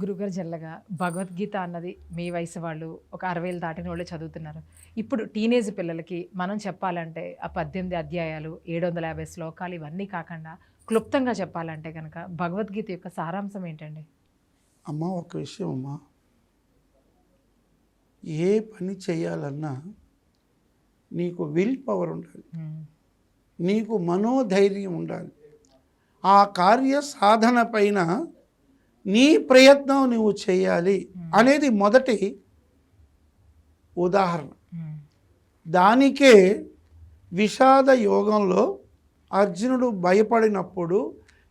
గురుగారు జల్లగా భగవద్గీత అన్నది మీ వయసు వాళ్ళు ఒక అరవైలు దాటిన వాళ్ళు చదువుతున్నారు. ఇప్పుడు టీనేజ్ పిల్లలకి మనం చెప్పాలంటే ఆ పద్దెనిమిది అధ్యాయాలు ఏడు వందల యాభై శ్లోకాలు ఇవన్నీ కాకుండా క్లుప్తంగా చెప్పాలంటే కనుక భగవద్గీత యొక్క సారాంశం ఏంటండి? అమ్మ ఒక విషయం అమ్మా. ఏ పని చేయాలన్నా నీకు విల్ పవర్ ఉండాలి. నీకు మనోధైర్యం ఉండాలి. ఆ కార్య సాధన పైన నీ ప్రయత్నం నువ్వు చేయాలి అనేది మొదటి ఉదాహరణ. దానికే విషాద యోగంలో అర్జునుడు భయపడినప్పుడు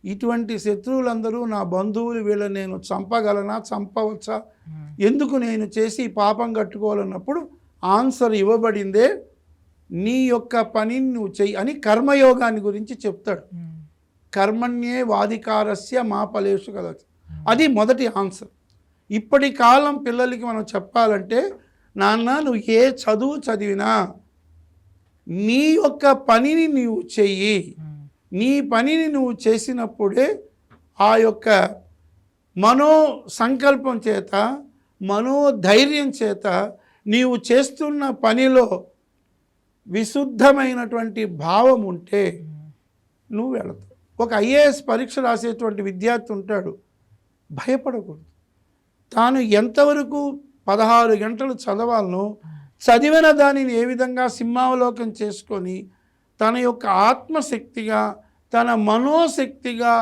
ఇటువంటి శత్రువులందరూ నా బంధువులు వీళ్ళని నేను చంపగలనా చంపవచ్చా? ఉమ్, ఎందుకు నేను చేసి పాపం కట్టుకోవాలన్నప్పుడు ఆన్సర్ ఇవ్వబడిందే నీ యొక్క పనిని నువ్వు చెయ్యి అని కర్మయోగాన్ని గురించి చెప్తాడు. ఉమ్, కర్మణ్యే వాధికారస్య మా ఫలేషు కదా అది మొదటి ఆన్సర్. ఇప్పటి కాలం పిల్లలకి మనం చెప్పాలంటే నాన్న నువ్వు ఏ చదువు చదివినా నీ యొక్క పనిని నువ్వు చెయ్యి. నీ పనిని నువ్వు చేసినప్పుడే ఆ యొక్క మనో సంకల్పం చేత మనోధైర్యం చేత నీవు చేస్తున్న పనిలో విశుద్ధమైనటువంటి భావం ఉంటే నువ్వు వెళతావు. ఒక ఐఏఎస్ పరీక్ష రాసేటువంటి విద్యార్థి ఉంటాడు. భయపడకూడదు. తాను ఎంతవరకు పదహారు గంటలు చదవాలనో చదివిన దానిని ఏ విధంగా సింహావలోకం చేసుకొని తన యొక్క ఆత్మశక్తిగా తన మనోశక్తిగా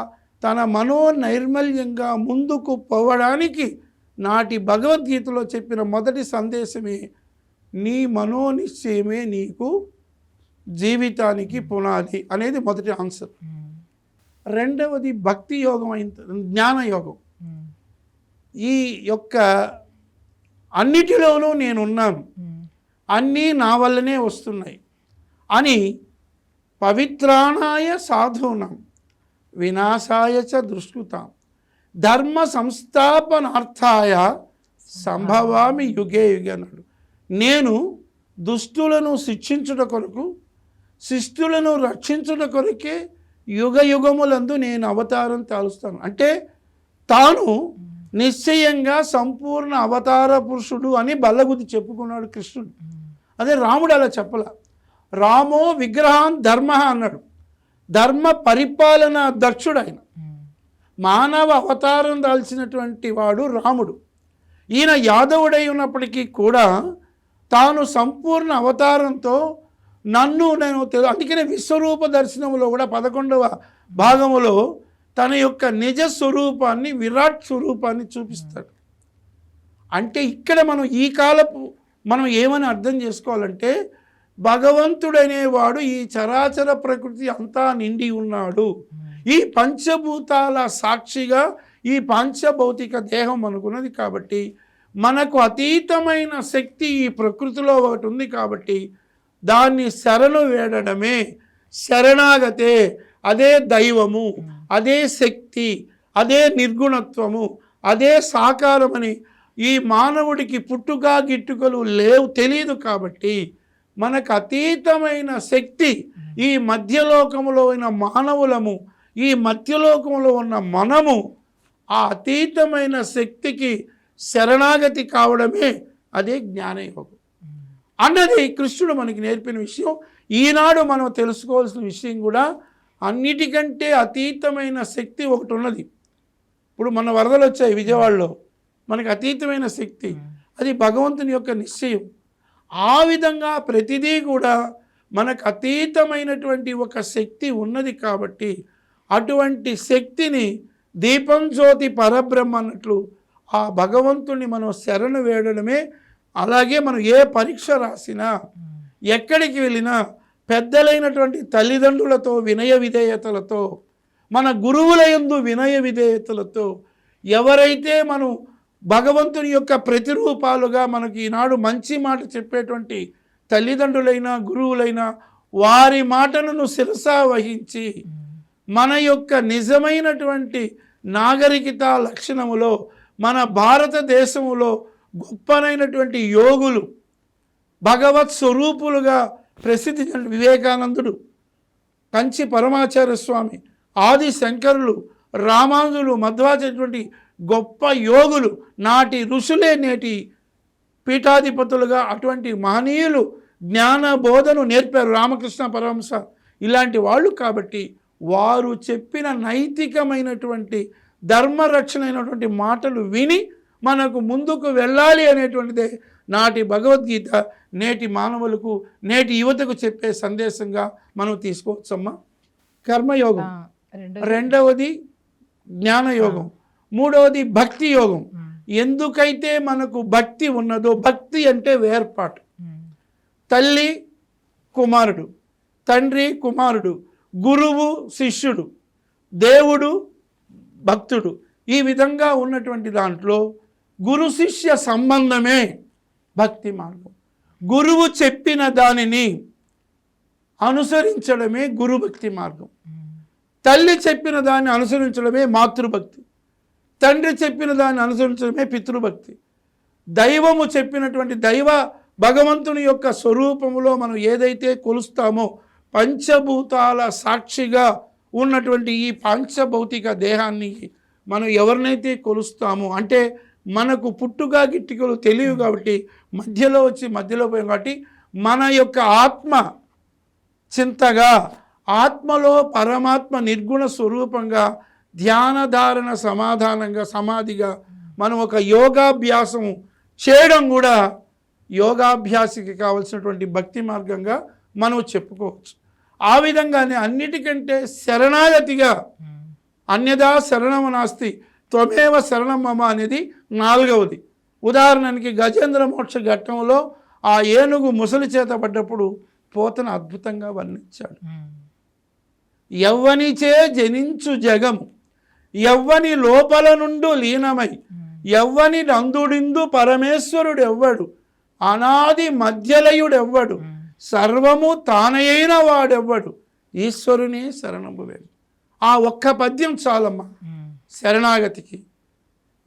తన మనో నైర్మల్యంగా ముందుకు పోవడానికి నాటి భగవద్గీతలో చెప్పిన మొదటి సందేశమే నీ మనోనిశ్చయమే నీకు జీవితానికి పునాది అనేది మొదటి ఆన్సర్. రెండవది భక్తి యోగం అయిన జ్ఞాన యోగం ఉమ్, ఈ యొక్క అన్నిటిలోనూ నేనున్నాను. అన్నీ నా వల్లనే వస్తున్నాయి. అని పవిత్రాణాయ సాధూనం వినాశాయ చ దుష్కృతాం ధర్మ సంస్థాపనార్థాయ సంభవామి యుగే యుగే అన్నాడు. నేను దుష్టులను శిక్షించుట కొరకు శిష్టులను రక్షించుట కొరకే యుగ యుగములందు నేను అవతారం తాలుస్తాను. అంటే తాను నిశ్చయంగా సంపూర్ణ అవతార పురుషుడు అని బల్లగుద్ది చెప్పుకున్నాడు కృష్ణుడు. అదే రాముడు అలా చెప్పల. రామో విగ్రహాన్ ధర్మ అన్నాడు. ధర్మ పరిపాలన దక్షుడు ఆయన. మానవ అవతారం దాల్చినటువంటి వాడు రాముడు. ఈయన యాదవుడై ఉన్నప్పటికీ కూడా తాను సంపూర్ణ అవతారంతో నన్ను నేను తెలు అందుకనే విశ్వరూప దర్శనంలో కూడా పదకొండవ భాగములో తన యొక్క నిజ స్వరూపాన్ని విరాట్ స్వరూపాన్ని చూపిస్తాడు. అంటే ఇక్కడ మనం ఈ కాలపు మనం ఏమని అర్థం చేసుకోవాలంటే భగవంతుడనేవాడు ఈ చరాచర ప్రకృతి అంతా నిండి ఉన్నాడు. ఈ పంచభూతాల సాక్షిగా ఈ పంచభౌతిక దేహం అనుకున్నది కాబట్టి మనకు అతీతమైన శక్తి ఈ ప్రకృతిలో ఒకటి ఉంది కాబట్టి దాన్ని శరణు వేడడమే శరణాగతే అదే దైవము. అదే శక్తి అదే నిర్గుణత్వము అదే సాకారమని ఈ మానవుడికి పుట్టుక గిట్టుకలు లేవు తెలియదు కాబట్టి మనకు అతీతమైన శక్తి ఈ మధ్యలోకములో ఉన్న మానవులము ఈ మధ్యలోకంలో ఉన్న మనము ఆ అతీతమైన శక్తికి శరణాగతి కావడమే అదే జ్ఞానయోగం. అన్నది కృష్ణుడు మనకి నేర్పిన విషయం. ఈనాడు మనం తెలుసుకోవాల్సిన విషయం కూడా అన్నిటికంటే అతీతమైన శక్తి ఒకటి ఉన్నది. ఇప్పుడు మన వరదలు వచ్చాయి విజయవాడలో. మనకి అతీతమైన శక్తి. అది భగవంతుని యొక్క నిశ్చయం. ఆ విధంగా ప్రతిదీ కూడా మనకు అతీతమైనటువంటి ఒక శక్తి ఉన్నది కాబట్టి అటువంటి శక్తిని దీపం జ్యోతి పరబ్రహ్మ అన్నట్లు ఆ భగవంతుని మనం శరణు వేడడమే అలాగే మనం ఏ పరీక్ష రాసినా ఎక్కడికి వెళ్ళినా పెద్దలైనటువంటి తల్లిదండ్రులతో వినయ విధేయతలతో మన గురువుల యందు వినయ విధేయతలతో ఎవరైతే మనం భగవంతుని యొక్క ప్రతిరూపాలుగా మనకి ఈనాడు మంచి మాట చెప్పేటువంటి తల్లిదండ్రులైనా గురువులైనా వారి మాటలను శిరసా వహించి మన యొక్క నిజమైనటువంటి నాగరికత లక్షణములో మన భారతదేశములో గొప్పనైనటువంటి యోగులు భగవత్ స్వరూపులుగా ప్రసిద్ధి చెందిన వివేకానందుడు కంచి పరమాచార్య స్వామి ఆది శంకరులు రామానుజులు మధ్వాచేటువంటి గొప్ప యోగులు నాటి ఋషులే నేటి పీఠాధిపతులుగా అటువంటి మహనీయులు జ్ఞాన బోధను నేర్పారు రామకృష్ణ పరమహంస. ఇలాంటి వాళ్ళు కాబట్టి వారు చెప్పిన నైతికమైనటువంటి ధర్మరక్షణ అయినటువంటి మాటలు విని మనకు ముందుకు వెళ్ళాలి అనేటువంటిదే నాటి భగవద్గీత నేటి మానవులకు నేటి యువతకు చెప్పే సందేశంగా మనం తీసుకోవచ్చమ్మా. కర్మయోగం. రెండవది జ్ఞానయోగం. మూడవది భక్తి యోగం. ఎందుకైతే మనకు భక్తి ఉన్నదో భక్తి అంటే వేర్పాటు. తల్లి కుమారుడు తండ్రి కుమారుడు గురువు శిష్యుడు దేవుడు భక్తుడు. ఈ విధంగా ఉన్నటువంటి దాంట్లో గురు శిష్య సంబంధమే. భక్తి మార్గం. గురువు చెప్పిన దానిని అనుసరించడమే గురుభక్తి మార్గం. తల్లి చెప్పిన దాన్ని అనుసరించడమే మాతృభక్తి. తండ్రి చెప్పిన దాన్ని అనుసరించడమే పితృభక్తి. దైవము చెప్పినటువంటి దైవ భగవంతుని యొక్క స్వరూపములో మనం ఏదైతే కొలుస్తామో పంచభూతాల సాక్షిగా ఉన్నటువంటి ఈ పంచభౌతిక దేహాన్ని మనం ఎవరినైతే కొలుస్తామో అంటే మనకు పుట్టుగా గిట్టికలు తెలియవు కాబట్టి మధ్యలో వచ్చి మధ్యలో పోయాం కాబట్టి మన యొక్క ఆత్మ చింతగా ఆత్మలో పరమాత్మ నిర్గుణ స్వరూపంగా ధ్యానధారణ సమాధానంగా సమాధిగా మనం ఒక యోగాభ్యాసం చేయడం కూడా యోగాభ్యాసికి కావలసినటువంటి భక్తి మార్గంగా మనం చెప్పుకోవచ్చు. ఆ విధంగానే అన్నిటికంటే శరణాగతిగా అన్యదా శరణము నాస్తి త్వమేవ శరణమ్మ అనేది నాలుగవది. ఉదాహరణకి గజేంద్ర మోక్ష ఘట్టంలో ఆ ఏనుగు ముసలి చేత పడ్డప్పుడు పోతను అద్భుతంగా వర్ణించాడు. ఎవ్వనిచే జనించు జగము ఎవ్వని లోపల నుండు లీనమై ఎవ్వని నందుడిందు పరమేశ్వరుడు ఎవ్వడు అనాది మధ్యలయుడెవ్వడు సర్వము తానయైన వాడెవ్వడు ఈశ్వరునే శరణము వేడు ఆ ఒక్క పద్యం చాలమ్మా. శరణాగతికి.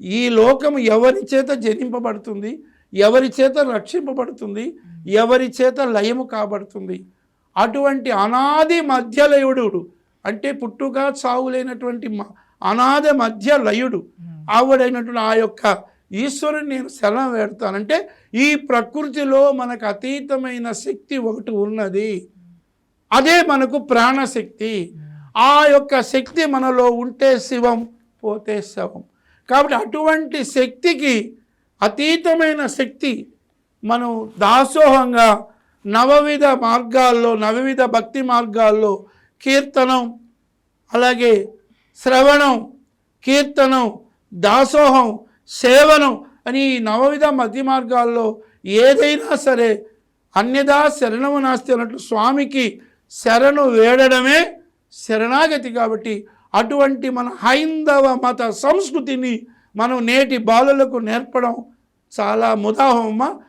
ఈ లోకము ఎవరి చేత జనింపబడుతుంది? ఎవరి చేత రక్షింపబడుతుంది? ఎవరి చేత లయము కాబడుతుంది? అటువంటి అనాది మధ్యలయుడు అంటే పుట్టుగా చావులేనటువంటి మ- అనాది మధ్య లయుడు ఆవిడైనటువంటి ఆ యొక్క ఈశ్వరుని నేను శరణం వేడతానంటే ఈ ప్రకృతిలో మనకు అతీతమైన శక్తి ఒకటి ఉన్నది. అదే మనకు ప్రాణశక్తి. ఆ యొక్క శక్తి మనలో ఉంటే శివం పోతే శవం. కాబట్టి అటువంటి శక్తికి అతీతమైన శక్తి మనం దాసోహంగా నవవిధ మార్గాల్లో నవవిధ భక్తి మార్గాల్లో కీర్తనం అలాగే శ్రవణం కీర్తనం దాసోహం సేవనం అని ఈ నవవిధ మధ్య మార్గాల్లో ఏదైనా సరే అన్యదా శరణము నాస్తి అన్నట్లు స్వామికి శరణు వేడడమే శరణాగతి కాబట్టి అటువంటి మన హైందవ మత సంస్కృతిని మనం నేటి బాలులకు నేర్పడం చాలా ముదాహమ్మ